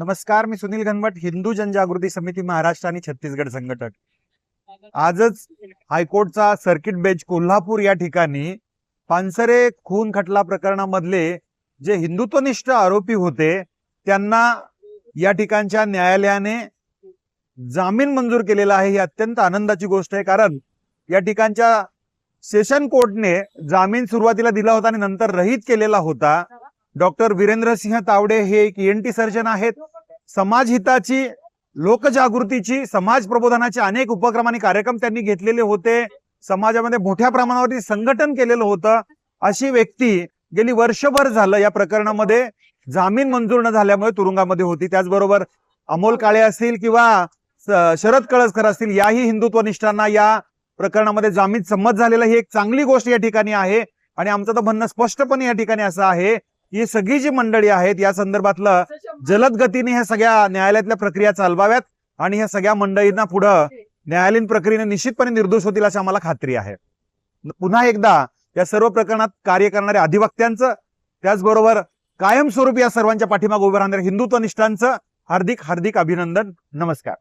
नमस्कार मी सुनील घनवट हिंदू जनजागृती समिती महाराष्ट्र आणि छत्तीसगड संघटक. आजच हायकोर्टचा सर्किट बेंच कोल्हापूर या ठिकाणी पानसरे खून खटला प्रकरणामधले जे हिंदुत्वनिष्ठ आरोपी होते त्यांना या ठिकाणच्या न्यायालयाने जामीन मंजूर केलेला आहे ही अत्यंत आनंदाची गोष्ट आहे. कारण या ठिकाणच्या सेशन कोर्टने जामीन सुरुवातीला दिला होता आणि नंतर रहित केलेला होता. डॉक्टर वीरेंद्रसिंह तावडे हे एक एन टी सर्जन आहेत. समाज हिताची लोकजागृतीची समाज प्रबोधनाचे अनेक उपक्रम आणि कार्यक्रम त्यांनी घेतलेले होते. समाजामध्ये मोठ्या प्रमाणावरती संघटन केलेलं होतं. अशी व्यक्ती गेली वर्षभर झालं या प्रकरणामध्ये. जामीन मंजूर न झाल्यामुळे तुरुंगामध्ये होती. त्याचबरोबर अमोल काळे असतील किंवा शरद कळसकर असतील याही हिंदुत्वनिष्ठांना या प्रकरणामध्ये जामीन संमत झालेलं ही एक चांगली गोष्ट या ठिकाणी आहे. आणि आमचं तर म्हणणं स्पष्टपणे या ठिकाणी असं आहे. ही सगळी जी मंडळी आहेत या संदर्भातलं जलद गतीने ह्या सगळ्या न्यायालयातल्या प्रक्रिया चालवाव्यात आणि ह्या सगळ्या मंडळींना पुढं न्यायालयीन प्रक्रियेने निश्चितपणे निर्दोष होतील अशी आम्हाला खात्री आहे. पुन्हा एकदा या सर्व प्रकरणात कार्य करणाऱ्या अधिवक्त्यांचं त्याचबरोबर कायमस्वरूपी या सर्वांच्या पाठीमागे उभे राहणाऱ्या हिंदुत्वनिष्ठांचं हार्दिक हार्दिक अभिनंदन. नमस्कार.